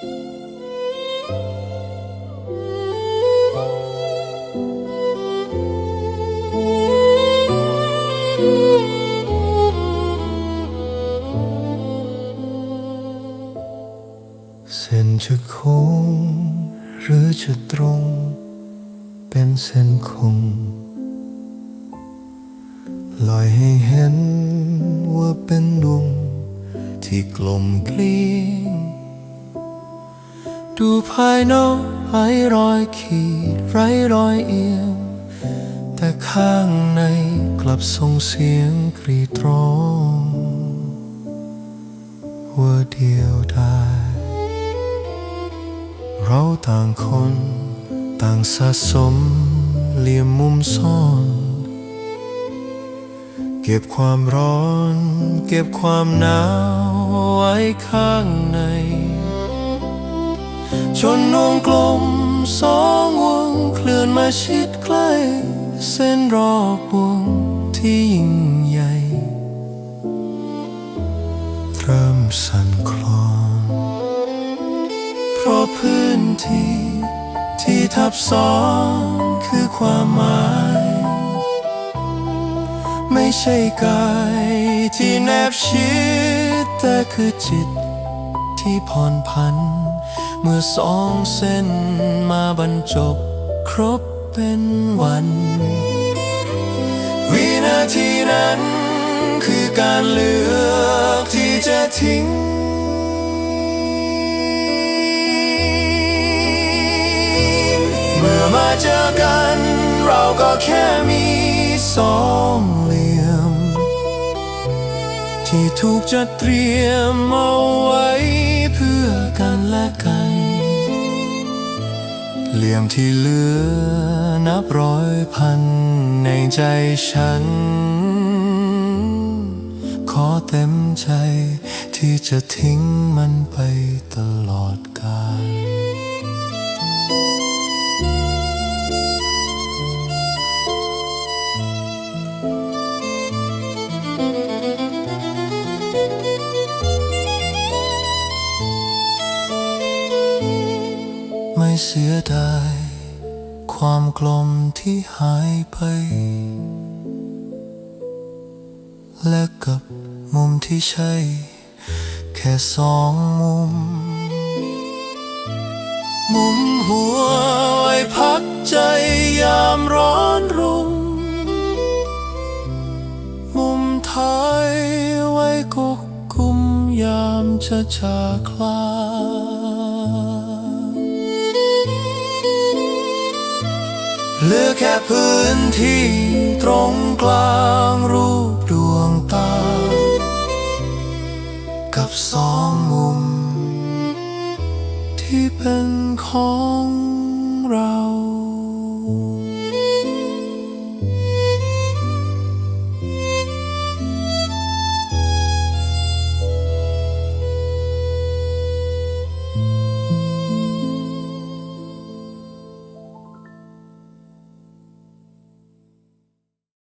เส้นจะโค้งหรือจะตรง เป็นเส้นคงลอยให้เห็นว่าเป็นดวงที่กลมเกลียง ดูภายนอกไร้รอยขีดไร้รอยเอียง แต่ข้างในกลับส่งเสียงกรีดร้องว่าเดียวดายเราต่างคน ต่างสะสมเหลี่ยมมุมซ่อน เก็บความร้อน เก็บความหนาวไว้ข้างใน จนวงกลมสองวงเคลื่อนมาชิดใกล้ เส้นรอบวงที่ยิ่งใหญ่ เริ่มสั่นคลอน เพราะพื้นที่ที่ทับซ้อนคือความหมาย ไม่ใช่กายที่แนบชิดแต่คือจิตที่ผ่อนพัน เมื่อสองเส้นมาบรรจบ ครบเป็นวัน วินาทีนั้น คือการเลือกที่จะทิ้งเมื่อมาเจอกัน เราก็แค่มีสองเหลี่ยม ที่ถูกจัดเตรียมเอาไว้ เพื่อกันและกัน เหลี่ยมที่เหลือนับร้อยพันในใจฉัน ขอเต็มใจที่จะทิ้งมันไปตลอดกาล ไม่เสียดาย ความกลมที่หายไป และกับมุมที่ใช่ แค่สองมุม มุมหัวไว้พักใจยามร้อนรุ่มมุมท้ายไว้กกกุมยามจะจาคลา เหลือแค่พื้นที่ตรงกลางรูปดวงตา กับสองมุม ที่เป็นของ